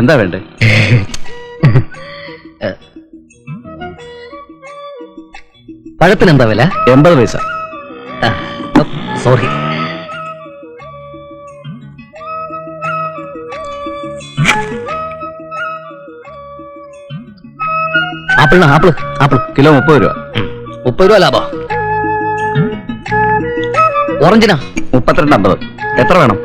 എന്താ വേണ്ടേ? പഴത്തിന് എന്താ വില? എൺപത് പൈസ. സോറി ആപ്പിളിന് ആപ്പിൾ ആപ്പിൾ കിലോ മുപ്പത് രൂപ. മുപ്പത് രൂപ ലാഭം. ഓറഞ്ചിനാ? മുപ്പത്തിരണ്ട് അമ്പത്. എത്ര വേണം?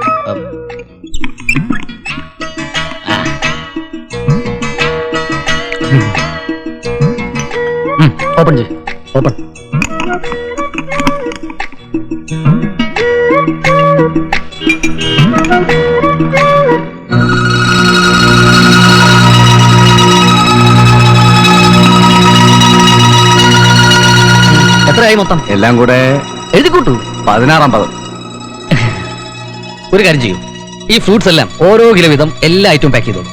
ഓപ്പൺ ചെയ് ഓപ്പൺ. എത്രയായി മൊത്തം? എല്ലാം കൂടെ എഴുതി കൂട്ടു പദം. ഒരു കാര്യം ചെയ്യൂ. ഈ ഫ്രൂട്ട്സ് എല്ലാം ഓരോ കിലോ വീതം എല്ലാ ഐറ്റവും പാക്ക് ചെയ്തോളൂ.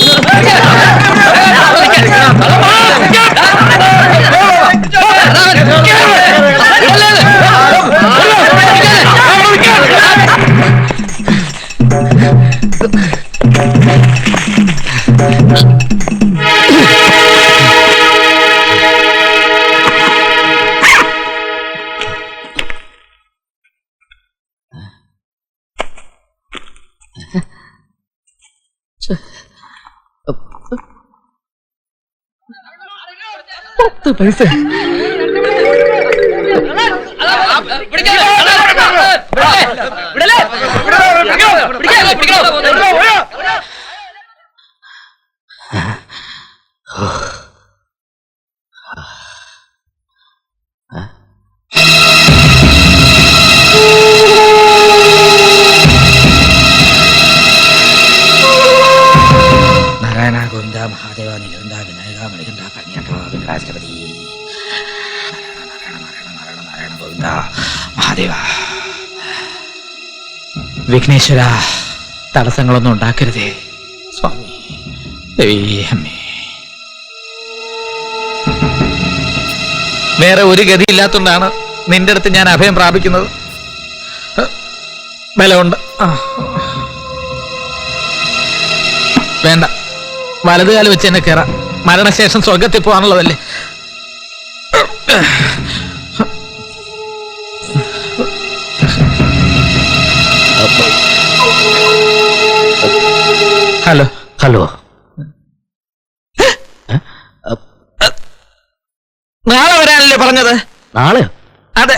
പത്ത് പിടിക്കോ നാരായണ വിഘ്നേശ്വര തടസ്സങ്ങളൊന്നും ഉണ്ടാക്കരുതേ. സ്വാമി വേറെ ഒരു ഗതി ഇല്ലാത്തതുകൊണ്ടാണ് നിന്റെ അടുത്ത് ഞാൻ അഭയം പ്രാപിക്കുന്നത്. ബലമുണ്ട്. വേണ്ട. വലതുകാലം വെച്ച് എന്നെ കയറാം മരണശേഷം സ്വർഗത്തിൽ പോകാനുള്ളതല്ലേ? ഹലോ ഹലോ നാളെ വരാനല്ലേ പറഞ്ഞത്? നാളെ അതെ.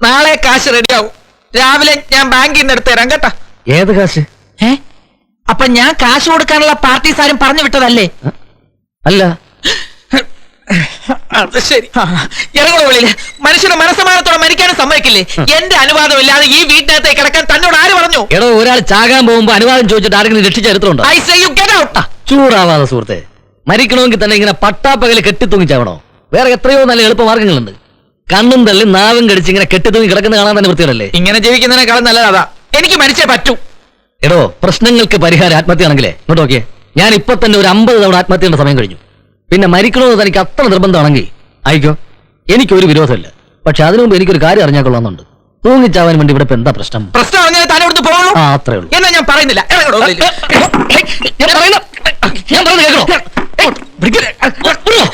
നാളെ കാശ് റെഡിയാവും. രാവിലെ ഞാൻ ബാങ്കിൽ നിന്ന് തരാം കേട്ടാ. ഏത് കാശ്? ഏ? അപ്പൊ ഞാൻ കാശ് കൊടുക്കാനുള്ള പാർട്ടി സാരം പറഞ്ഞു വിട്ടതല്ലേ? അല്ല. അത് ശരി. ഇറങ്ങണോ വെളിയിൽ മനുഷ്യന് മനസ്സമാനത്തോടെ മരിക്കാനും സമ്മതിക്കില്ലേ? എന്റെ അനുവാദം ഇല്ലാതെ ഈ വീട്ടിനകത്തേക്ക് കിടക്കാൻ തന്നോട് ആര് പറഞ്ഞു? എടോ ഒരാൾ ചാകാൻ പോകുമ്പോ അനുവാദം ചോദിച്ചിട്ട് ആരെങ്കിലും രക്ഷിച്ചെടുത്തോണ്ടോ I say you get out ചൂടാവാതെ സുഹൃത്തെ മരിക്കണമെങ്കിൽ തന്നെ ഇങ്ങനെ പട്ടാപ്പകൽ കെട്ടിത്തൂങ്ങിച്ചാവണോ വേറെ എത്രയോ നല്ല എളുപ്പമാർഗങ്ങളുണ്ട് കണ്ണും തള്ളി നാവും കടിച്ച് ഇങ്ങനെ കെട്ടിത്തൂങ്ങി കിടക്കുന്ന കാണാൻ തന്നെ വൃത്തിയല്ലേ ഇങ്ങനെ ജീവിക്കുന്നതിനേക്കാളും കാണാൻ അതാ. എനിക്ക് മരിച്ചേ പറ്റൂ. എടോ പ്രശ്നങ്ങൾക്ക് പരിഹാരം ആത്മഹത്യയാണെങ്കിലേ. ഇങ്ങോട്ട് നോക്കിയേ. ഞാൻ ഇപ്പൊ തന്നെ ഒരു അമ്പത് തവണ ആത്മഹത്യയുടെ സമയം കഴിഞ്ഞു. പിന്നെ മരിക്കണമെന്ന് തനിക്ക് അത്ര നിർബന്ധമാണെങ്കിൽ ആയിക്കോ എനിക്കൊരു വിരോധമില്ല. പക്ഷെ അതിനു മുമ്പ് എനിക്കൊരു കാര്യം അറിഞ്ഞാൽ കൊള്ളാമെന്നുണ്ട്. തൂങ്ങിച്ചാവാൻ വേണ്ടി ഇവിടെ ഇപ്പൊ എന്താ പ്രശ്നം? പ്രശ്നം തൂങ്ങിച്ചാവണോ താൻ ഇവിടുന്ന് പോകുള്ളൂ ആ അത്രേ ഉള്ളൂ. എന്നാ ഞാൻ പറയുന്നില്ല. ഞാൻ പറയുന്ന. ഞാൻ പറയുന്നത് കേൾക്കണോ?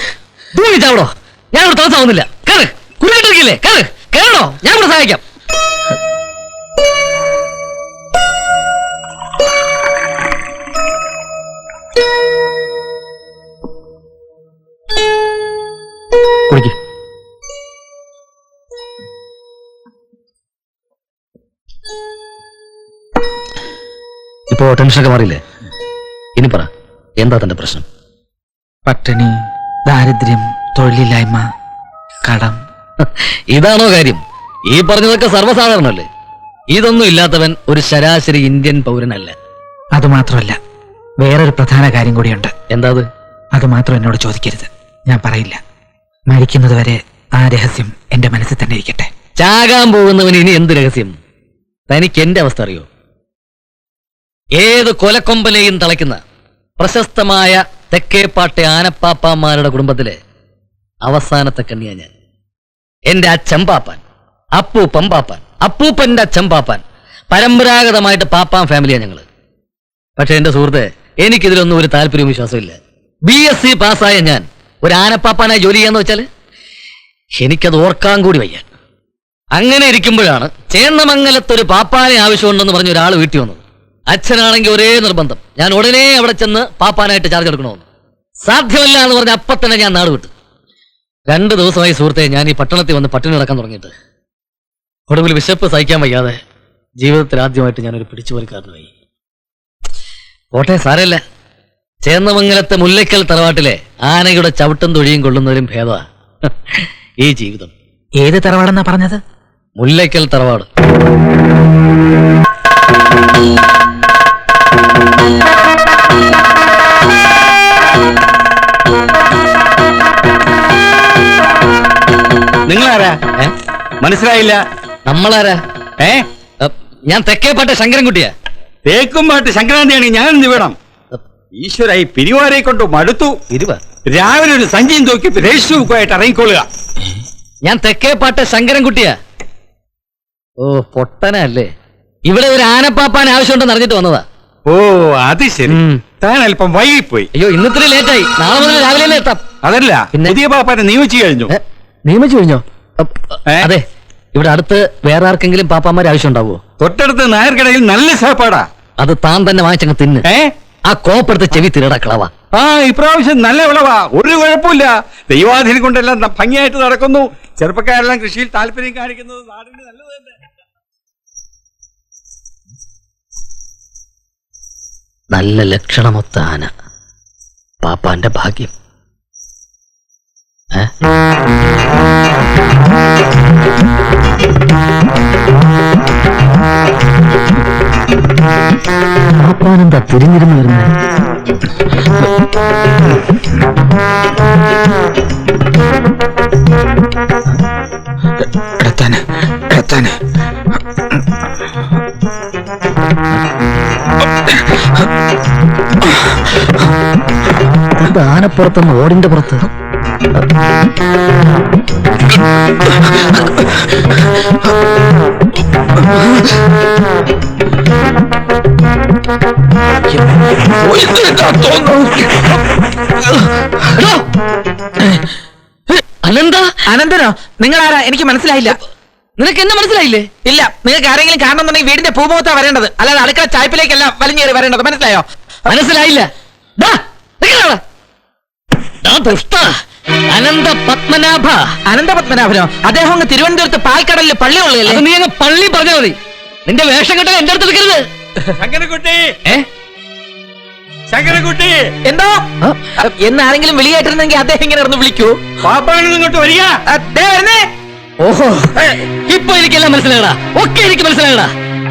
തൂങ്ങിച്ചാവടോ ഞാൻ ഇവിടെ തടസ്സാവുന്നില്ല കേറ്. കുരുട്ടിരിക്കില്ലേ കേറ്. കേറണോ? ഞാൻ ഇവിടെ സഹായിക്കാം. ഇപ്പോ ടെൻഷനൊക്കെ മാറിയില്ലേ? ഇനി പറ എന്താ തന്റെ പ്രശ്നം? പട്ടിണി ദാരിദ്ര്യം തൊഴിലില്ലായ്മ കടം. ഇതാണോ കാര്യം? ഈ പറഞ്ഞതൊക്കെ സർവസാധാരണല്ലേ? ഇതൊന്നും ഇല്ലാത്തവൻ ഒരു ശരാശരി ഇന്ത്യൻ പൗരനല്ല. അതുമാത്രമല്ല വേറൊരു പ്രധാന കാര്യം കൂടിയുണ്ട്. എന്താ അത്? അത് മാത്രം എന്നോട് ചോദിക്കരുത്. ഞാൻ പറയില്ല. മരിക്കുന്നത് വരെ ആ രഹസ്യം എന്റെ മനസ്സിൽ തന്നെ ഇരിക്കട്ടെ. ചാകാൻ പോകുന്നവന് ഇനി എന്ത് രഹസ്യം? തനിക്ക് എന്റെ അവസ്ഥ അറിയോ? ഏത് കൊലക്കൊമ്പലെയും തളയ്ക്കുന്ന പ്രശസ്തമായ തെക്കേപ്പാട്ടെ ആനപ്പാപ്പാന്മാരുടെ കുടുംബത്തിലെ അവസാനത്തെ കണ്ണിയാ ഞാൻ. എന്റെ അച്ഛൻ പാപ്പാൻ അപ്പൂപ്പൻ പാപ്പാൻ അപ്പൂപ്പന്റെ അച്ഛൻ പാപ്പാൻ പരമ്പരാഗതമായിട്ട് പാപ്പാൻ ഫാമിലിയാണ് ഞങ്ങൾ പക്ഷെ എന്റെ സുഹൃത്തെ എനിക്കിതിലൊന്നും ഒരു താല്പര്യവും വിശ്വാസമില്ല ബി എസ് സി പാസ്സായ ഞാൻ ഒരു ആനപ്പാപ്പാനായി ജോലി ചെയ്യാന്ന് വെച്ചാൽ എനിക്കത് ഓർക്കാൻ കൂടി വയ്യ. അങ്ങനെ ഇരിക്കുമ്പോഴാണ് ചേന്നമംഗലത്തൊരു പാപ്പാനെ ആവശ്യമുണ്ടെന്ന് പറഞ്ഞ ഒരാൾ വീട്ടിൽ വന്നത്. അച്ഛനാണെങ്കിൽ ഒരേ നിർബന്ധം. ഞാൻ ഉടനെ അവിടെ ചെന്ന് പാപ്പാനായിട്ട് ചാർജ് എടുക്കണമെന്ന്. സാധ്യമല്ല എന്ന് പറഞ്ഞ അപ്പൊ തന്നെ ഞാൻ നാട് വിട്ടു. രണ്ട് ദിവസമായി സുഹൃത്തെ ഞാൻ ഈ പട്ടണത്തിൽ വന്ന് പട്ടിണി നടക്കാൻ തുടങ്ങിയിട്ട്. ഒടുവിൽ വിശപ്പ് സഹിക്കാൻ വയ്യാതെ ജീവിതത്തിൽ ആദ്യമായിട്ട് ഞാനൊരു പിടിച്ചുപറിക്കാരനായി. കോട്ടെ സാരല്ല ചേന്നമംഗലത്തെ മുല്ലയ്ക്കൽ തറവാട്ടിലെ ആനയുടെ ചവിട്ടും തൊഴിയും കൊള്ളുന്നവരും ഭേദ. ഈ ജീവിതം. ഏത് തറവാടെന്നാ പറഞ്ഞത്? മുല്ലയ്ക്കൽ തറവാട്. മനസ്സിലായില്ല. നമ്മളാരാ? ഏ? ഞാൻ തെക്കേപ്പാട്ടെ ശങ്കരൻകുട്ടിയാ. തേക്കുംപാട്ട് ശങ്കരാന്തിയാണ് ഞാൻ ഇന്ന് വേണം ഈശ്വര ഈ പിരിവാരെ കൊണ്ട് മടുത്തു. ഇരുവ രാവിലെ ഒരു സഞ്ചിയും തൂക്കി രജിസ്റ്റർ ബുക്കുമായിട്ട് ഇറങ്ങിക്കൊള്ളുക. ഞാൻ തെക്കേപ്പാട്ടെ ശങ്കരൻകുട്ടിയാ. ഓ പൊട്ടനല്ലേ. ഇവിടെ ഒരു ആനപ്പാപ്പാൻ ആവശ്യമുണ്ടെന്ന് അറിഞ്ഞിട്ട് വന്നതാ. ഓ അത് ശരി. താൻ അല്പം വൈകിപ്പോയി. അയ്യോ ഇന്നിത്തിരി ലേറ്റായി. നാളെ മുതൽ രാവിലെ എത്താം. അതല്ല? പുതിയ പാപ്പാനെ നിയമിച്ചു കഴിഞ്ഞു. നിയമിച്ചു കഴിഞ്ഞോ? അതെ. ഇവിടെ അടുത്ത് വേറെ ആർക്കെങ്കിലും പാപ്പാമാർ ആവശ്യം ഉണ്ടാവുമോ തൊട്ടടുത്ത് നായർക്കടയിൽ നല്ല സാപ്പാടാ അത് താൻ തന്നെ വാങ്ങിച്ചങ്ങ് തിന്ന്. ഏ? ആ കോപ്പെടുത്ത് ചെവി തിരട കളവ. ആ ഇപ്രാവശ്യം നല്ല വിളവാ. ഒരു കുഴപ്പമില്ല. ദൈവാധീനം കൊണ്ടെല്ലാം ന- ഭംഗിയായിട്ട് നടക്കുന്നു. ചെറുപ്പക്കാരെല്ലാം കൃഷിയിൽ താല്പര്യം കാണിക്കുന്നത് നാടിന് നല്ലത് തന്നെ. നല്ല ലക്ഷണമൊത്ത ആന. പാപ്പാന്റെ ഭാഗ്യം? പാപ്പാനെന്താ തിരിഞ്ഞിരുന്ന് വരുന്നത് കിടത്താന് കിടത്താന് ഇത് ആനപ്പുറത്തുനിന്ന് ഓടിന്റെ പുറത്ത്! അനന്ത? അനന്തനോ? നിങ്ങൾ ആരാ എനിക്ക് മനസ്സിലായില്ല. നിനക്ക് എന്നെ മനസ്സിലായില്ലേ? ഇല്ല. നിങ്ങൾക്ക് ആരെങ്കിലും കാണണമെന്നുണ്ടെങ്കിൽ വീടിന്റെ പൂമുഖത്താ വരേണ്ടത്. അല്ലാതെ അടുക്കള ചായ്പിലേക്കല്ല വലിഞ്ഞേറി വരേണ്ടത്. മനസ്സിലായോ? മനസ്സിലായില്ല. ദുഷ്ട. അനന്ത പത്മനാഭ. അനന്ത പത്മനാഭനോ? അദ്ദേഹം അങ്ങ് തിരുവനന്തപുരത്ത് പാൽക്കടലിൽ പള്ളി അത് ഉള്ളതല്ലേ നീ അങ്ങ് പള്ളി പറഞ്ഞാൽ മതി. നിന്റെ വേഷം കെട്ടാൻ എന്റെ അടുത്ത് എടുക്കരുത് ശങ്കരൻകുട്ടി! ഏ? ശങ്കരൻകുട്ടി! എന്തോ? എന്നാരെങ്കിലും വിളിയായിട്ടിരുന്നെങ്കിൽ അദ്ദേഹം ഇങ്ങനെ ഇറന്ന് വിളിക്കൂ. പാപ്പാണ് ഇങ്ങോട്ട് വരിക. ദേ വരുന്നേ. ഓഹോ. ഇപ്പൊ എനിക്കെല്ലാം മനസ്സിലായടാ. ഒക്കെ എനിക്ക് മനസ്സിലായടാ.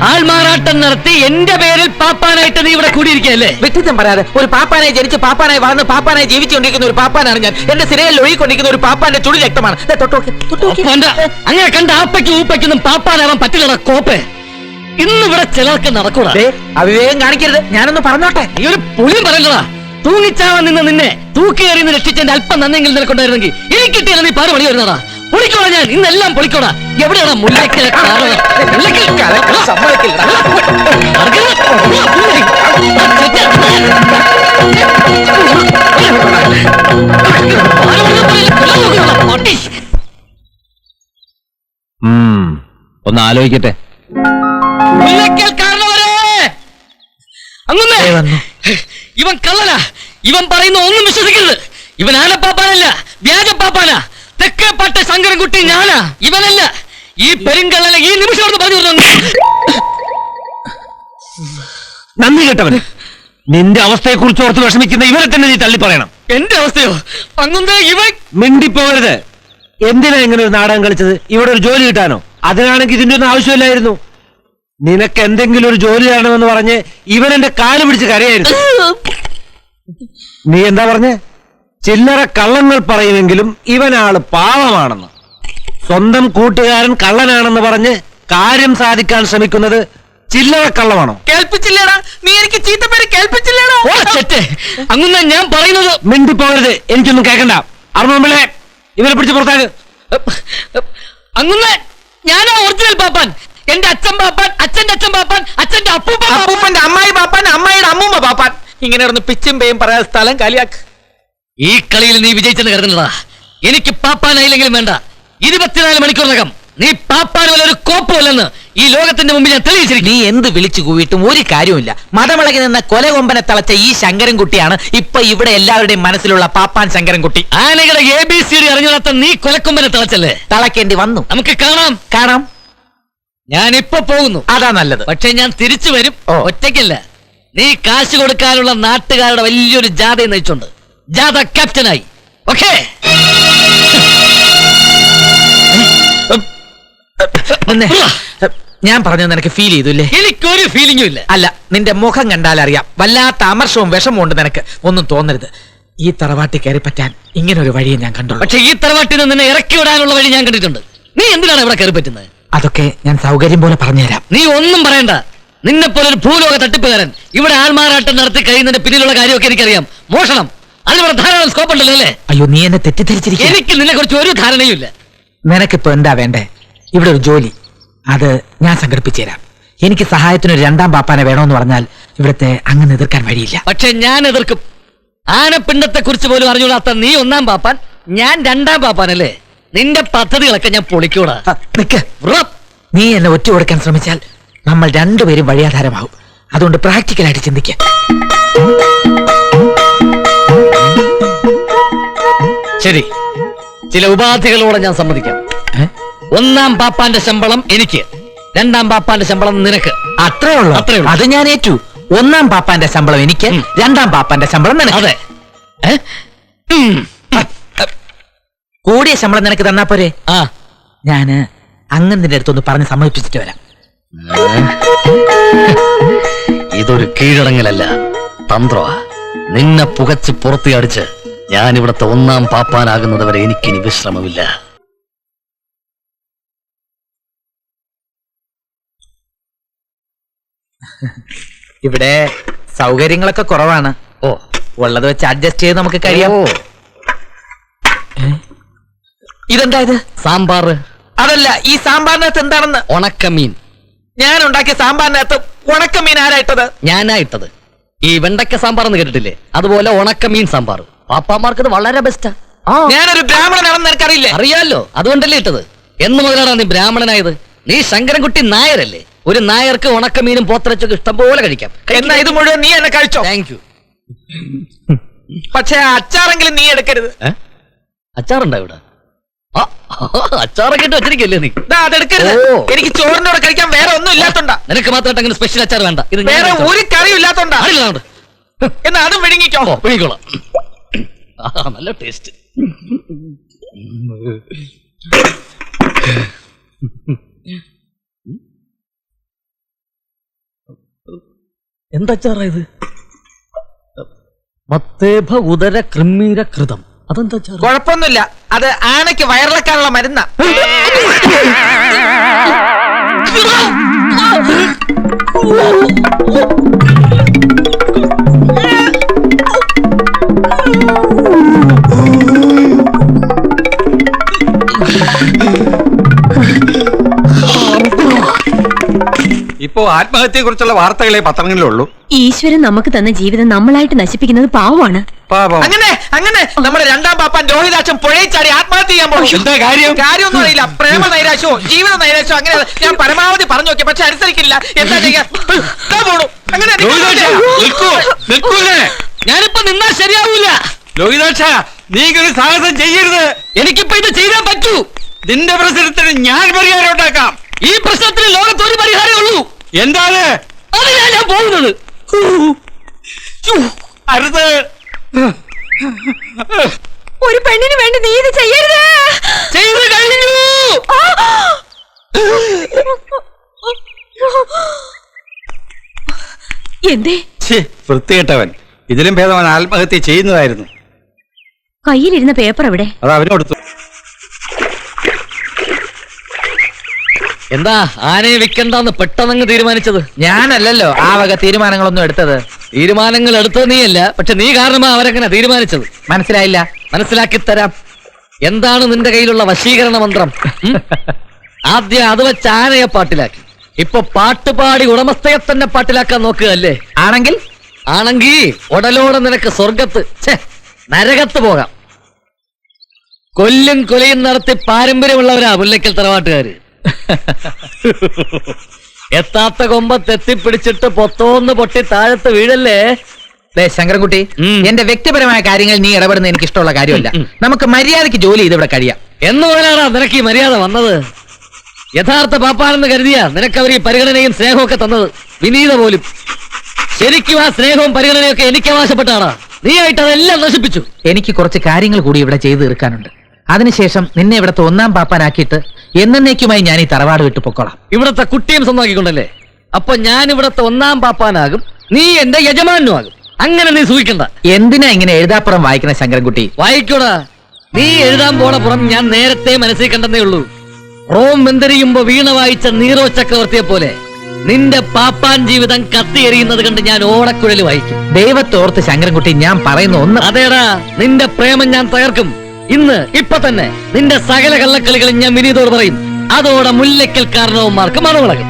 ആൾമാറാട്ടം നടത്തി എന്റെ പേരിൽ പാപ്പാനായിട്ട് നീ ഇവിടെ കൂടിയിരിക്കല്ലേ വ്യക്തിത്വം പറയാതെ ഒരു പാപ്പാനായി ജനിച്ച് പാപ്പാനായി വളർന്ന് പാപ്പാനായി ജീവിച്ചുകൊണ്ടിരിക്കുന്ന ഒരു പാപ്പാനാണ് ഞാൻ. എന്റെ സിരയിൽ ഒഴുകിക്കൊണ്ടിരിക്കുന്ന ഒരു പാപ്പാന്റെ ചുടി രക്തമാണ്. അങ്ങനെ കണ്ട ആപ്പയ്ക്കും ഊപ്പയ്ക്കൊന്നും പാപ്പാനാവാൻ പറ്റില്ല കോപ്പേ. ഇന്ന് ഇവിടെ ചിലർക്ക് നടക്കൂടാ. അവിവേകം കാണിക്കരുത്. ഞാനൊന്ന് പറഞ്ഞോട്ടെ. ഈ ഒരു പുളിയും പറയുന്നതാ തൂങ്ങിച്ചാവാൻ നിന്ന് നിന്നെ തൂക്കേറി രക്ഷിച്ചതിന്റെ അല്പം നന്നെങ്കിലും നിനക്കുണ്ടായിരുന്നെങ്കിൽ എനിക്ക് കിട്ടിയാലും നീ പാറു പണി വരുന്നടാ. പൊളിക്കോടാ ഞാൻ. ഇന്നെല്ലാം പൊളിക്കോടാ. എവിടെയാണ്. പട്ടി. ഒന്ന് ആലോചിക്കട്ടെ. ഇവൻ കള്ളനാ. ഇവൻ പറയുന്ന ഒന്നും വിശ്വസിക്കരുത്. ഇവൻ ആനപ്പാപ്പാനല്ല വ്യാജപ്പാപ്പാനാ. തെക്കേപ്പാട്ട ശങ്കരൻകുട്ടി ഞാനാ? ഇവനല്ല. ഈ പെരുങ്കള്ളനെ ഈ നിമിഷം പറഞ്ഞു. നന്ദി കേട്ടവന്. നിന്റെ അവസ്ഥയെ കുറിച്ച് ഓർത്ത് വിഷമിക്കുന്ന ഇവരെ തന്നെ നീ തള്ളി പറയണം എന്റെ അവസ്ഥയോ? അങ്ങുന്നേ ഇവൻ മിണ്ടിപ്പോകരുത്. എന്തിനാ ഇങ്ങനെ ഒരു നാടകം കളിച്ചത്? ഇവിടെ ഒരു ജോലി കിട്ടാനോ? അതിനാണെങ്കിൽ ഇതിന്റെ ഒന്നും ആവശ്യമില്ലായിരുന്നു. നിനക്ക് എന്തെങ്കിലും ഒരു ജോലി തരണമെന്ന് പറഞ്ഞ് ഇവൻ എന്റെ കാൽ പിടിച്ച് കരയായിരുന്നു. നീ എന്താ പറഞ്ഞേ? ചില്ലറ കള്ളങ്ങൾ പറയുമെങ്കിലും ഇവനാൾ പാവമാണെന്ന്. സ്വന്തം കൂട്ടുകാരൻ കള്ളനാണെന്ന് പറഞ്ഞ് കാര്യം സാധിക്കാൻ ശ്രമിക്കുന്നത് ചില്ലറ കള്ളമാണോ? കേൾപ്പിച്ചില്ലേടാ? നീ എനിക്ക് ചീത്തപ്പേര് കേൾപ്പിച്ചില്ലേടാ? ഓ ചെറ്റേ. അങ്ങനെ ഞാൻ പറയുന്നത്. മിണ്ടിപ്പോകരുത്. എനിക്കൊന്നും കേൾക്കണ്ട. അറുപമ്പിളെ ഇവരെ പിടിച്ച് പുറത്താക്ക്. അങ്ങനെ ഞാനാ ഒറിജിനൽ പാപ്പാൻ. എന്റെ അച്ഛൻ പാപ്പാൻ അച്ഛന്റെ അച്ഛൻ പാപ്പാൻ അച്ഛന്റെ അപ്പൂപ്പ. അപ്പൂപ്പന്റെ അമ്മായി പാപ്പാൻ അമ്മായിയുടെ അമ്മൂമ്മ പാപ്പാൻ. ഇങ്ങനെ ഇരുന്ന് പിച്ചും പേയും പറയാൻ സ്ഥലം കാലിയാക്ക്. ഈ കളിയിൽ നീ വിജയിച്ചെന്ന് കരുതുന്നതാ. എനിക്ക് പാപ്പാനായില്ലെങ്കിലും വേണ്ട. ഇരുപത്തിനാല് മണിക്കൂറിനകം നീ പാപ്പാന് പോലെ ഒരു കോപ്പുമല്ലെന്ന് ഈ ലോകത്തിന്റെ മുമ്പിൽ ഞാൻ തെളിയിച്ചിരിക്കും നീ എന്ത് വിളിച്ചു കൂവിട്ടും ഒരു കാര്യവുമില്ല. മതമിളകി നിന്ന കൊലകൊമ്പനെ തളച്ച ഈ ശങ്കരൻകുട്ടിയാണ് ഇപ്പൊ ഇവിടെ എല്ലാവരുടെയും മനസ്സിലുള്ള പാപ്പാൻ ശങ്കരൻകുട്ടി. ആനകളെ എ ബി സി ഡി അറിഞ്ഞാത്ത നീ കൊലക്കൊമ്പനെ തളച്ചല്ലേ? തളക്കേണ്ടി വന്നു. നമുക്ക് കാണാം. കാണാം. ഞാൻ ഇപ്പൊ പോകുന്നു. അതാ നല്ലത്. പക്ഷെ ഞാൻ തിരിച്ചു വരും. ഒറ്റയ്ക്കല്ല. നീ കാശ് കൊടുക്കാനുള്ള നാട്ടുകാരുടെ വലിയൊരു ജാഥ നയിച്ചുണ്ട് ജാഥ ക്യാപ്റ്റനായി ഓക്കേ നിന്നെ. ഞാൻ പറഞ്ഞത് നിനക്ക് ഫീൽ ചെയ്തു ഇല്ലേ എനിക്കൊരു ഫീലിംഗും ഇല്ല. അല്ല നിന്റെ മുഖം കണ്ടാൽ അറിയാം. വല്ലാത്ത അമർഷവും വിഷമവും ഉണ്ട് നിനക്ക്. ഒന്നും തോന്നരുത്. ഈ തറവാട്ടി കയറി പറ്റാൻ ഇങ്ങനെ ഒരു വഴിയെ ഞാൻ കണ്ടു പക്ഷെ ഈ തറവാട്ടിൽ നിന്ന് നിന്നെ ഇറക്കി വിടാനുള്ള വഴി ഞാൻ കണ്ടിട്ടുണ്ട്. നീ എന്തിനാണ് ഇവിടെ കയറി പറ്റുന്നത്? അതൊക്കെ ഞാൻ സൗകര്യം പോലെ പറഞ്ഞുതരാം. നീ ഒന്നും പറയണ്ട. നിന്നെ പോലെ ഒരു ഭൂലോക തട്ടിപ്പുകാരൻ ഇവിടെ ആൾമാറാട്ടം നടത്തി കഴിയുന്നതിന്റെ പിന്നിലുള്ള കാര്യമൊക്കെ എനിക്കറിയാം. മോഷണം. അതിവിടെ ധാരാളം സ്കോപ്പ് ഉണ്ടല്ലോ അല്ലേ? അയ്യോ നീ എന്നെ തെറ്റിദ്ധരിച്ചിരിക്കും എനിക്ക് നിന്നെ കുറിച്ച് ഒരു ധാരണയും ഇല്ല നിനക്കിപ്പോ എന്താ വേണ്ടേ? ഇവിടെ ഒരു ജോലി. അത് ഞാൻ സംഘടിപ്പിച്ചു തരാം എനിക്ക് സഹായത്തിന് ഒരു രണ്ടാം പാപ്പാനെ വേണമെന്ന് പറഞ്ഞാൽ ഇവിടുത്തെ അങ്ങനെ എതിർക്കാൻ വഴിയില്ല. പക്ഷെ ഞാൻ എതിർക്കും. ആനപ്പിണ്ടത്തെ കുറിച്ച് പോലും അറിഞ്ഞുകൂടാത്ത നീ ഒന്നാം പാപ്പാൻ ഞാൻ രണ്ടാം പാപ്പാനല്ലേ നിന്റെ പദ്ധതികളൊക്കെ ഞാൻ പൊളിക്കൂടാ. ആ, നിക്ക്. ഉറപ്പ്. നീ എന്നെ ഒറ്റ കൊടുക്കാൻ ശ്രമിച്ചാൽ നമ്മൾ രണ്ടുപേരും വഴിയാധാരമാവും. അതുകൊണ്ട് പ്രാക്ടിക്കലായിട്ട് ചിന്തിക്ക. ശരി. ചില ഉപാധികളോടെ ഞാൻ സമ്മതിക്കാം. ഒന്നാം പാപ്പാന്റെ ശമ്പളം എനിക്ക്. രണ്ടാം പാപ്പാന്റെ ശമ്പളം നിനക്ക്. അത്രേ ഉള്ളൂ. അത്രേ ഉള്ളൂ. അത് ഞാൻ ഏറ്റു. ഒന്നാം പാപ്പാന്റെ ശമ്പളം എനിക്ക് ഉം. രണ്ടാം പാപ്പാന്റെ ശമ്പളം നിനക്ക്. അതെ. ഏ? ഉം. കൂടിയ ശമ്പളം നിനക്ക് തന്നാ പോരെ? ആ. ഞാൻ അങ്ങന്റെ അടുത്തൊന്ന് പറഞ്ഞ് സമ്മതിപ്പിച്ചിട്ട് വരാം. ഇതൊരു കീഴടങ്ങലല്ല. തന്ത്രമാ നിന്നെ പുകച്ച് പുറത്തിയടിച്ച് ഞാൻ ഇവിടുത്തെ ഒന്നാം പാപ്പാനാകുന്നത് വരെ എനിക്കിനി വിശ്രമമില്ല. ഇവിടെ സൗകര്യങ്ങളൊക്കെ കുറവാണ്. ഓ ഉള്ളത് വെച്ച് അഡ്ജസ്റ്റ് ചെയ്ത് നമുക്ക് കഴിയാമോ ഇതെന്താ ഇത്? സാമ്പാർ അതല്ല ഈ സാമ്പാറിനകത്ത് എന്താണെന്ന്? ഉണക്കമീൻ. ഞാൻ ഉണ്ടാക്കിയ സാമ്പാറിനകത്ത് ഉണക്കമീൻ ആരായിട്ടത് ഞാനായിട്ടത് ഈ വെണ്ടക്ക സാമ്പാർ എന്ന് കേട്ടിട്ടില്ലേ? അതുപോലെ ഉണക്കമീൻ സാമ്പാർ പാപ്പാമാർക്ക് ഇത് വളരെ ബെസ്റ്റാ ഞാനൊരു ബ്രാഹ്മണനാണെന്ന് നിനക്കറിയില്ലേ അറിയാലോ അതുകൊണ്ടല്ലേ ഇട്ടത്. എന്ന് മുതലാണ് നീ ബ്രാഹ്മണനായത്? നീ ശങ്കരൻകുട്ടി നായരല്ലേ? ഒരു നായർക്ക് ഉണക്കമീനും പോത്തിറച്ചൊക്കെ ഇഷ്ടംപോലെ കഴിക്കാം. എന്നാ ഇത് മുഴുവൻ നീ എന്നെ കഴിച്ചോ? താങ്ക് യു പക്ഷെ അച്ചാറെങ്കിലും നീ എടുക്കരുത്. അച്ചാറുണ്ടോ ഇവിടെ? അച്ചാറൊക്കെ ഇട്ട് വെച്ചിരിക്കല്ലേ നീ? അതെടുക്കരുത് എനിക്ക് ചോറിനോട് കഴിക്കാൻ വേറെ ഒന്നും ഇല്ലാത്തോണ്ടാ. നിനക്ക് മാത്രമായിട്ട് അങ്ങനെ സ്പെഷ്യൽ അച്ചാർ വേണ്ട. ഇത് വേറെ ഒരു കറി ഇല്ലാത്തോണ്ടാ. അറിയില്ല എന്നാ അതും വിഴുങ്ങിക്കോ. വിഴുങ്ങിക്കോളാം. നല്ല ടേസ്റ്റ് എന്താച്ചാറാ ഇത്? മത്തേഭ ഉദര ക്രിമീര കൃതം. അതെന്താ കുഴപ്പമൊന്നുമില്ല. അത് ആനയ്ക്ക് വയറിളക്കാനുള്ള മരുന്നാ. ഇപ്പോ ആത്മഹത്യയെ കുറിച്ചുള്ള വാർത്തകളെ പത്രങ്ങളിലുള്ളൂ. ഈശ്വരൻ നമുക്ക് തന്ന ജീവിതം നമ്മളായിട്ട് നശിപ്പിക്കുന്നത് പാവമാണ്. പാപം അങ്ങനെ അങ്ങനെ. നമ്മുടെ രണ്ടാം പാപ്പൻ രോഹിതാക്ഷൻ പുഴയിൽ ചാടി ആത്മഹത്യ ചെയ്യാൻ പോകും എന്താ കാര്യം? കാര്യമൊന്നും അറിയില്ല. പ്രേമ നൈരാശ്യോ ജീവിത നൈരാശ്യോ അങ്ങനെ ഞാൻ പരമാവധി പറഞ്ഞു നോക്കി. പക്ഷെ അനുസരിക്കില്ല. എന്താ ചെയ്യാ? ദാ പോണു. അങ്ങനെ ലോഹിതാക്ഷ നിൽക്കൂ നിൽക്കൂലേ ഞാനിപ്പോ നിന്നാ ശരിയാവൂല. ലോഹിതാക്ഷ നീ ഒരു സാഹസം ചെയ്യരുത്. എനിക്കിപ്പോ ഇത് ചെയ്താൻ പറ്റൂ. നിന്റെ പ്രശ്നത്തിന് ഞാൻ പരിഹാരം ഉണ്ടാക്കാം. ഈ പ്രശ്നത്തിന് ലോകത്ത് ഒരു പരിഹാരമേ ഉള്ളൂ. എന്താണ്? അതിനാ ഞാൻ പോകുന്നത്. അരുത്. ഒരു പെണ്ണിന് വേണ്ടി നീ ഇത് ചെയ്യരുത്. ചെയ്ത് കഴിഞ്ഞു. എന്തേ? വൃത്തികെട്ടവൻ. ഇതിലും ഭേദം ആത്മഹത്യ ചെയ്യുന്നതായിരുന്നു. കയ്യിലിരുന്ന പേപ്പർ എവിടെ അത് അവനോടുത്തു എന്താ ആനയെ വെക്കണ്ടെന്ന് പെട്ടെന്നങ്ങ് തീരുമാനിച്ചത്? ഞാനല്ലല്ലോ ആ വക തീരുമാനങ്ങളൊന്നും എടുത്തത്. തീരുമാനങ്ങൾ എടുത്തത് നീയല്ല പക്ഷെ നീ കാരണമാ അവരെങ്ങനെ തീരുമാനിച്ചത്. മനസ്സിലായില്ല. മനസ്സിലാക്കി തരാം. എന്താണ് നിന്റെ കയ്യിലുള്ള വശീകരണ മന്ത്രം? ഉം? ആദ്യം അത് വെച്ച് ആനയെ പാട്ടിലാക്കി. ഇപ്പൊ പാട്ടുപാടി ഉടമസ്ഥയെ തന്നെ പാട്ടിലാക്കാൻ നോക്കുക അല്ലേ ആണെങ്കിൽ? ആണെങ്കിൽ ഉടലോടെ നിനക്ക് സ്വർഗത്ത് ഛേ നരകത്ത് പോകാം. കൊല്ലും കൊലയും നടത്തി പാരമ്പര്യമുള്ളവരാ മുല്ലക്കൽ തറവാട്ടുകാര്. എത്താത്ത കൊമ്പ തെത്തിപ്പിടിച്ചിട്ട് പൊത്തോന്ന് പൊട്ടി താഴത്ത് വീഴല്ലേ? ശങ്കരൻകുട്ടി. എന്റെ വ്യക്തിപരമായ കാര്യങ്ങൾ നീ ഇടപെടുന്ന എനിക്ക് ഇഷ്ടമുള്ള കാര്യമല്ല. നമുക്ക് മര്യാദയ്ക്ക് ജോലി ചെയ്ത് ഇവിടെ കഴിയാം. എന്ന് പോലാണോ നിനക്ക് ഈ മര്യാദ വന്നത്? യഥാർത്ഥ പാപ്പാണെന്ന് കരുതിയാ നിനക്ക് അവർ ഈ പരിഗണനയും സ്നേഹവും ഒക്കെ തന്നത്. വിനീത പോലും. ശരിക്കും ആ സ്നേഹവും പരിഗണനയൊക്കെ എനിക്ക് അവകാശപ്പെട്ടാണ്. നീ ആയിട്ട് അതെല്ലാം നശിപ്പിച്ചു. എനിക്ക് കുറച്ച് കാര്യങ്ങൾ കൂടി ഇവിടെ ചെയ്തു തീർക്കാനുണ്ട്. അതിനുശേഷം നിന്നെ ഇവിടത്തെ ഒന്നാം പാപ്പാനാക്കിയിട്ട് എന്നേക്കുമായി ഞാൻ ഈ തറവാട് വിട്ടു പൊക്കോളാം. ഇവിടത്തെ കുട്ടിയും സ്വന്തമാക്കിക്കൊണ്ടല്ലേ? അപ്പൊ ഞാൻ ഇവിടത്തെ ഒന്നാം പാപ്പാനാകും നീ എന്റെ യജമാനും ആകും അങ്ങനെ നീ സൂക്ഷിക്കണ്ട. എന്തിനാ ഇങ്ങനെ എഴുതാപ്പുറം വായിക്കുന്ന ശങ്കരൻകുട്ടി? വായിക്കോടാ. നീ എഴുതാൻ പോണ പുറം ഞാൻ നേരത്തെ മനസ്സിൽ കണ്ടതേ ഉള്ളൂ. റോം വെന്തരിയുമ്പോ വീണ വായിച്ച നീറോ ചക്രവർത്തിയെ പോലെ നിന്റെ പാപ്പാൻ ജീവിതം കത്തിയെറിയുന്നത് കണ്ട് ഞാൻ ഓടക്കുഴൽ വായിക്കും. ദൈവത്തോർത്ത് ശങ്കരൻകുട്ടി ഞാൻ പറയുന്ന ഒന്ന് അതേടാ നിന്റെ പ്രേമം ഞാൻ തകർക്കും. ഇന്ന് ഇപ്പൊ തന്നെ നിന്റെ സകല കള്ളക്കളികളും ഞാൻ വിനീതോട് പറയും. അതോടെ മുല്ലക്കൽ കാരണവന്മാർക്ക് മറുപടകും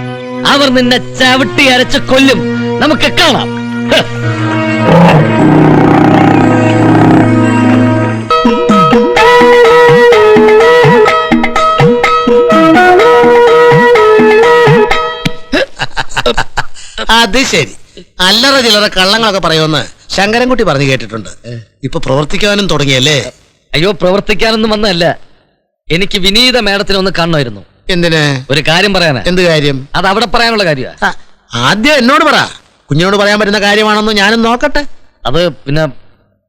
അവർ നിന്നെ ചവിട്ടി അരച്ച് കൊല്ലും. നമുക്ക് കാണാം. അത് ശരി. അല്ലറ ചില്ലറ കള്ളങ്ങളൊക്കെ പറയുമെന്ന് ശങ്കരൻകുട്ടി പറഞ്ഞു കേട്ടിട്ടുണ്ട്. ഇപ്പൊ പ്രവർത്തിക്കാനും തുടങ്ങിയല്ലേ? അയ്യോ പ്രവർത്തിക്കാനൊന്നും വന്നല്ല എനിക്ക് വിനീത മേഡത്തിനെ ഒന്ന് കാണണമായിരുന്നു. എന്തിന്? ഒരു കാര്യം പറയാനാ. എന്ത് കാര്യം? അത് അവിടെ പറയാനുള്ള കാര്യ ആദ്യം എന്നോട് പറ. കുഞ്ഞിനോട് പറയാൻ പറ്റുന്ന കാര്യമാണെന്ന് ഞാനും നോക്കട്ടെ. അത് പിന്നെ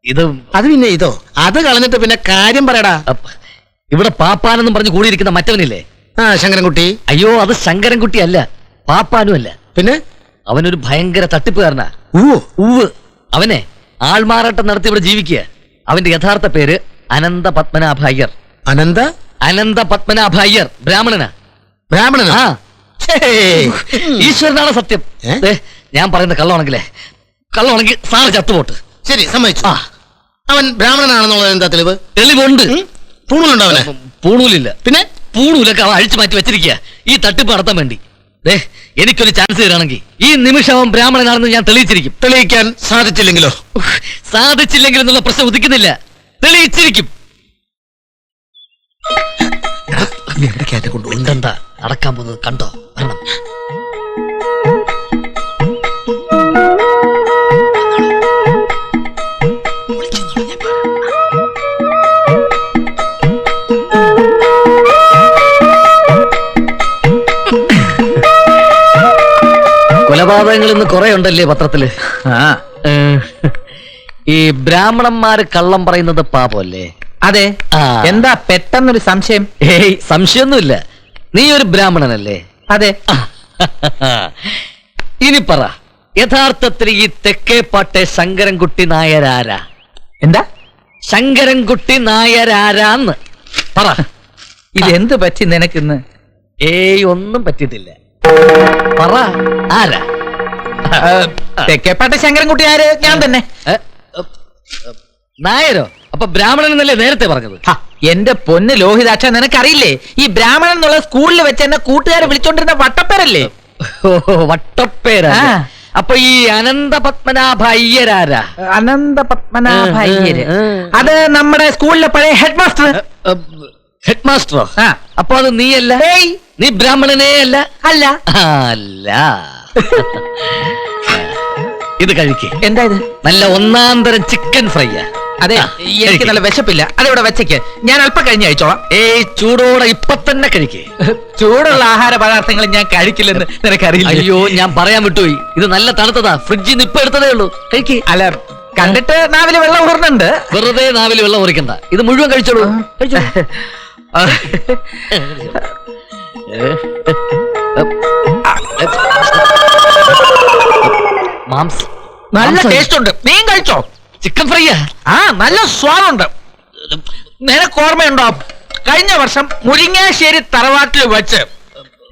ഇത് അത് പിന്നെ ഇതോ? അത് കളഞ്ഞിട്ട് പിന്നെ കാര്യം പറയടാ. അപ്പ് ഇവിടെ പാപ്പാനെന്നും പറഞ്ഞു കൂടിയിരിക്കുന്ന മറ്റവനില്ലേ? ആ ശങ്കരൻകുട്ടി. അയ്യോ അത് ശങ്കരൻകുട്ടി അല്ല. പാപ്പാനും അല്ല. പിന്നെ? അവനൊരു ഭയങ്കര തട്ടിപ്പുകാരനാ. ഊ ഉവ് അവനെ ആൾമാറാട്ടം നടത്തി ഇവിടെ ജീവിക്കുക. അവന്റെ യഥാർത്ഥ പേര് അനന്ത? പത്മനാഭ അയ്യർ അനന്ത അനന്ത പത്മനാഭ അയ്യർ ബ്രാഹ്മണനാ ബ്രാഹ്മണനാ ആ ഈശ്വരനാണ് സത്യം. ദേ, ഞാൻ പറയുന്ന കള്ളമാണെങ്കിലേ. കള്ളമാണെങ്കിൽ സാറ് ചത്തുപോട്ട്. ശരി സമ്മതിച്ചു. ആ. അവൻ ബ്രാഹ്മണനാണെന്നുള്ളത് എന്താ തെളിവ്? തെളിവുണ്ട്. പൂണുണ്ടോ അവന്? പൂണൂലില്ല. പിന്നെ? പൂണൂലൊക്കെ അവൻ അഴിച്ചു മാറ്റി വെച്ചിരിക്കുക ഈ തട്ടിപ്പ് നടത്താൻ വേണ്ടി. ദേ എനിക്കൊരു ചാൻസ് തരാണെങ്കിൽ ഈ നിമിഷം അവൻ ബ്രാഹ്മണനാണെന്ന് ഞാൻ തെളിയിച്ചിരിക്കും. തെളിയിക്കാൻ സാധിച്ചില്ലെങ്കിലോ? ഉഫ്, സാധിച്ചില്ലെങ്കിൽ എന്നുള്ള പ്രശ്നം ഉദിക്കുന്നില്ല. തെളിയിച്ചിരിക്കും. എവിടെ കയറ്റി കൊണ്ടുപോകും ഉണ്ടെന്താ നടക്കാൻ പോകുന്നത് കണ്ടോ? വരണം. കൊലപാതകങ്ങൾ ഇന്ന് കുറെ ഉണ്ടല്ലേ പത്രത്തിൽ? ആ. ഈ ബ്രാഹ്മണന്മാര് കള്ളം പറയുന്നത് പാപമല്ലേ? അതെ. ആ. എന്താ പെട്ടെന്നൊരു സംശയം? ഏയ് സംശയൊന്നുമില്ല നീ ഒരു ബ്രാഹ്മണനല്ലേ? അതെ. ഇനി പറ യഥാർത്ഥത്തിൽ ഈ തെക്കേപ്പാട്ടെ ശങ്കരൻകുട്ടി നായരാരാ? എന്താ? ശങ്കരൻകുട്ടി നായരാരാന്ന്. പറ. ഇതെന്ത് പറ്റി നിനക്കിന്ന്? ഏയ് ഒന്നും പറ്റിയിട്ടില്ല. പറ ആരാ? ആ, തെക്കേപ്പാട്ട ശങ്കരൻകുട്ടി ആര്? ഞാൻ തന്നെ. ഏ? നായരോ? അപ്പൊ ബ്രാഹ്മണൻ എന്നല്ലേ നേരത്തെ പറഞ്ഞത്? ഹ, എന്റെ പൊന്ന് ലോഹിതാക്ഷ നിനക്കറിയില്ലേ? ഈ ബ്രാഹ്മണൻ എന്നുള്ള സ്കൂളിൽ വെച്ച് എന്നെ കൂട്ടുകാരെ വിളിച്ചോണ്ടിരുന്ന വട്ടപ്പേരല്ലേ? ഓ, വട്ടപ്പേരാ. ആ. അപ്പൊ ഈ അനന്ത പത്മനാഭ അയ്യരാരാ? അനന്ത പത്മനാഭ ആ, ആ, അയ്യര്. ആ. അത് നമ്മുടെ സ്കൂളിലെ പഴയ ഹെഡ് മാസ്റ്റർ ഹെഡ് മാസ്റ്ററോ ആ. അപ്പൊ അത് നീയല്ല? നീ ബ്രാഹ്മണനേ അല്ല അല്ല. അല്ല. ഇത് കഴിക്കേ. എന്താ ഇത്? നല്ല ഒന്നാം തരം ചിക്കൻ ഫ്രൈയാ അതെ എനിക്ക് കഴിക്ക്. നല്ല വിശപ്പില്ല. അതിവിടെ വെച്ചേക്ക്. ഞാൻ അല്പം കഴിഞ്ഞ് കഴിച്ചോളാം. ഏയ് ചൂടോടെ ഇപ്പൊ തന്നെ കഴിക്കേ. ചൂടുള്ള ആഹാര പദാർത്ഥങ്ങൾ ഞാൻ കഴിക്കില്ലെന്ന് നിനക്കറിയില്ല? അയ്യോ ഞാൻ പറയാൻ വിട്ടുപോയി. ഇത് നല്ല തണുത്തതാ. ഫ്രിഡ്ജിൽ നിന്ന് ഇപ്പൊ എടുത്തതേ ഉള്ളൂ. കഴിക്കേ. അല്ല കണ്ടിട്ട് നാവിൽ വെള്ളം ഊർന്നുണ്ട് വെറുതെ നാവിൽ വെള്ളം ഉറിക്കണ്ട ഇത് മുഴുവൻ കഴിച്ചോളൂ. കഴിച്ചോ. മാംസ്. നല്ല ടേസ്റ്റ് ഉണ്ട്. നീ കഴിച്ചോ? ചിക്കൻ ഫ്രൈയാ ആ നല്ല സ്വാദുണ്ട്. നിനക്ക് ഓർമ്മയുണ്ടോ? കഴിഞ്ഞ വർഷം മുരിങ്ങാശ്ശേരി തറവാട്ടിൽ വെച്ച്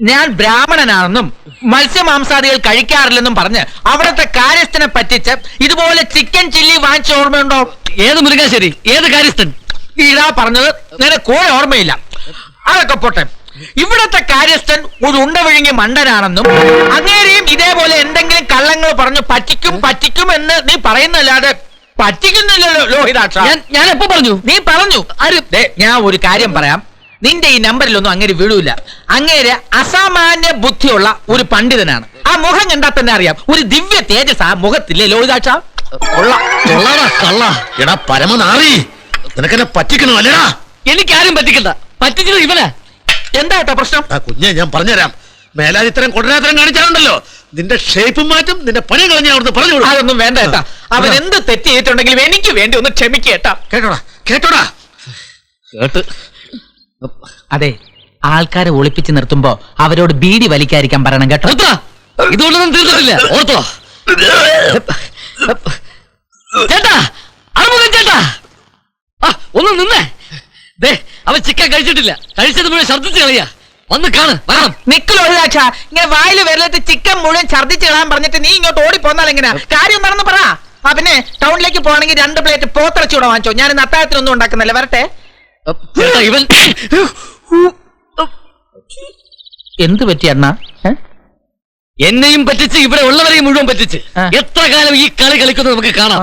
ഞാൻ ബ്രാഹ്മണനാണെന്നും മത്സ്യമാംസാദികൾ കഴിക്കാറില്ലെന്നും പറഞ്ഞ് അവിടുത്തെ കാര്യസ്ഥനെ പറ്റിച്ച് ഇതുപോലെ ചിക്കൻ ചില്ലി വാങ്ങിച്ച ഓർമ്മയുണ്ടോ? ഏത് മുരിങ്ങാശ്ശേരി? ഏത് കാര്യസ്ഥൻ? ഇതാ പറഞ്ഞത്. നിനക്ക് ഓരോ ഓർമ്മയില്ല. അതൊക്കെ പോട്ടെ. ഇവിടത്തെ കാര്യസ്ഥൻ ഒരു ഉണ്ട വിഴുങ്ങിയ മണ്ടനാണെന്നും അങ്ങേരെയും ഇതേപോലെ എന്തെങ്കിലും കള്ളങ്ങൾ പറഞ്ഞു പറ്റിക്കും പറ്റിക്കും എന്ന് നീ പറയുന്നല്ലാതെ പറ്റിക്കുന്നില്ലല്ലോ ലോഹിതാക്ഷ. ഞാൻ ഞാൻ എപ്പോ പറഞ്ഞു? നീ പറഞ്ഞു. ഞാൻ ഒരു കാര്യം പറയാം. നിന്റെ ഈ നമ്പറിലൊന്നും അങ്ങേര് വീഴൂല അങ്ങേര് അസാമാന്യ ബുദ്ധിയുള്ള ഒരു പണ്ഡിതനാണ്. ആ മുഖം കണ്ടാൽ തന്നെ അറിയാം. ഒരു ദിവ്യ തേജസ് ആ മുഖത്തില്ലേ ലോഹിതാക്ഷ? കൊള്ളാം കൊള്ളാടാ കള്ള. എടാ പരമനാറി. നിനക്കെന്നെ പറ്റിക്കണോ അല്ലടാ? എനിക്കാരും പറ്റിക്കണ്ട. പറ്റിച്ചത് ഇവനാ. എന്താ കേട്ടോ പ്രശ്നം? ആ കുഞ്ഞെ ഞാൻ പറഞ്ഞുതരാം. മേലാതിത്തരം കൊടരാത്തരം കാണിച്ചാലുണ്ടല്ലോ. നിന്റെ ഷേപ്പും മാറ്റും നിന്റെ പണി കളഞ്ഞ അവിടുന്ന് പറഞ്ഞു അതൊന്നും വേണ്ട ഏട്ടാ. അവൻ എന്ത് തെറ്റ് ചെയ്തിട്ടുണ്ടെങ്കിലും എനിക്ക് വേണ്ടി ഒന്ന് ക്ഷമിക്കേട്ടാ കേട്ടോടാ കേട്ടോടാ. കേട്ട്. അതെ ആൾക്കാരെ ഒളിപ്പിച്ച് നിർത്തുമ്പോ അവരോട് ബീഡി വലിക്കാതിരിക്കാൻ പറയണം കേട്ടോ. ഇതുകൊണ്ടൊന്നും തീർന്നിട്ടില്ല. ഓർത്തോ. ചേട്ടാ അറുപത് ചേട്ടാ. ഒന്ന് നിന്നേ. ദേ അവൻ ചിക്കൻ കഴിച്ചിട്ടില്ല. കഴിച്ചത് മുഴുവൻ ഛർദ്ദിച്ച് കളയാ. വന്ന് കാണ് വരണം. നിക്കലോഹിതാക്ഷ ഇങ്ങനെ വായിൽ വരലത്ത് ചിക്കൻ മുഴുവൻ ഛർദ്ദിച്ച് കളയാൻ പറഞ്ഞിട്ട് നീ ഇങ്ങോട്ട് ഓടി പോന്നാൽ എങ്ങനെയാ കാര്യം നടന്ന് പറ. ആ പിന്നെ ടൗണിലേക്ക് പോകണമെങ്കിൽ രണ്ട് പ്ലേറ്റ് പോത്തിറച്ചി കൂടെ വാങ്ങിച്ചോ. ഞാൻ ഇന്ന് അത്താഴത്തിനൊന്നും ഉണ്ടാക്കുന്നില്ല. വരട്ടെ. ഇവൻ എന്ത് പറ്റി അണ്ണ? എന്നെയും പറ്റിച്ച് ഇവിടെ ഉള്ളവരെയും മുഴുവൻ പറ്റിച്ച്. എത്ര കാലം ഈ കളി കളിക്കുന്നത് നമുക്ക് കാണാം.